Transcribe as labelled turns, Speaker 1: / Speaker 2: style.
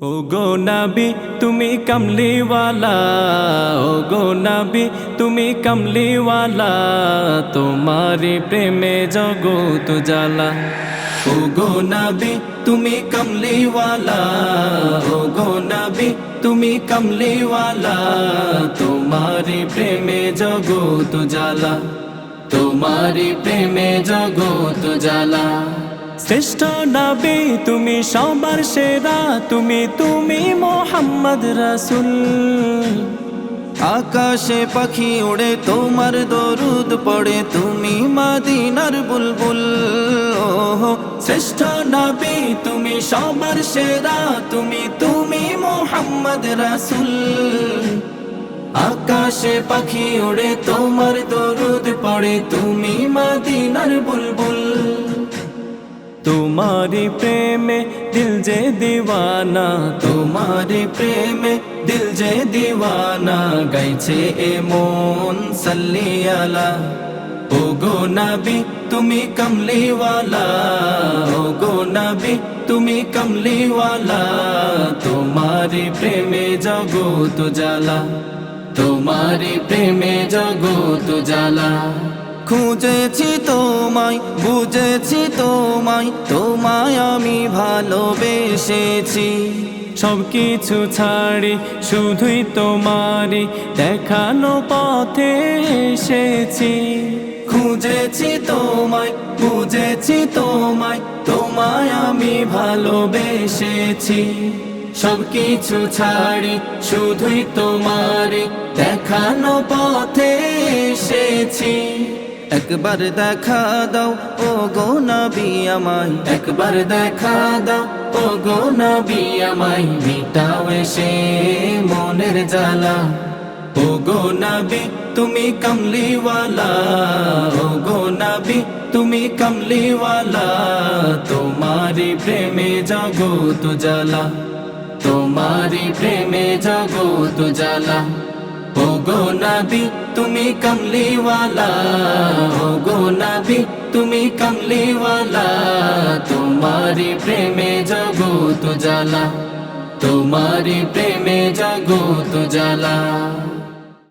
Speaker 1: ও গো নাবি তুমি কমলিওয়ালা ও গো নাবি তুমি কমলিওয়ালা তোমারি প্রেমে জগত জ্বালা ও গো নাবি তুমি কমলিওয়ালা ও গো নাবি তুমি কমলিওয়ালা তোমারি প্রেমে জগত জ্বালা তোমারি প্রেমে জগত জ্বালা শ্রেষ্ঠ নবী তুমি সবার সেরা তুমি তুমি মোহাম্মদ রাসুল।
Speaker 2: আকাশে পাখি ওড়ে তোমার দরুদ পড়ে তুমি মাদিনার বুলবুল।
Speaker 1: শ্রেষ্ঠ নবী তুমি সবার সেরা তুমি তুমি মোহাম্মদ রাসুল। আকাশে পাখি ওড়ে তোমার দরুদ পড়ে তুমি মাদিনার বুলবুল। তোমারি প্রেমে দিল যে দিওয়ানা তোমারি প্রেমে দিল যে দিওয়ানা গাইছে এ মন সাল্লিয়ালা ও গো নাবি তুমি কমলিওয়ালা ও গো নাবি তুমি কমলিওয়ালা তোমারি প্রেমে জগত জ্বালা তোমারি প্রেমে জগত জ্বালা
Speaker 2: খুঁজেছি তোমায় বুঝেছি তোমায় তোমায় আমি ভালোবেসেছি।
Speaker 1: সব কিছু ছাড়ি শুধুই তোমারি দেখানো পথে এসেছি। খুঁজেছি তোমায় বুঝেছি তোমায় তোমায় আমি ভালোবেসেছি। সব কিছু ছাড়ি শুধুই তোমারি দেখানো পথে এসেছি।
Speaker 2: একবার দেখা দাও ও গো নবী আমায়।
Speaker 1: একবার দেখা দাও ও গো নবী মিটাও এসে মনের জ্বালা। ও গো নবী, তুমি কমলিওয়ালা। ও গো নবী, তুমি কমলিওয়ালা। তোমারি প্রেমে জগত জ্বালা তোমারি প্রেমে জগত জ্বালা ও গো নাবি, তুমি কমলিওয়ালা। ও গো নাবি, তুমি কমলিওয়ালা। তোমারি প্রেমে জগত জ্বালা তোমারি প্রেমে জগত জ্বালা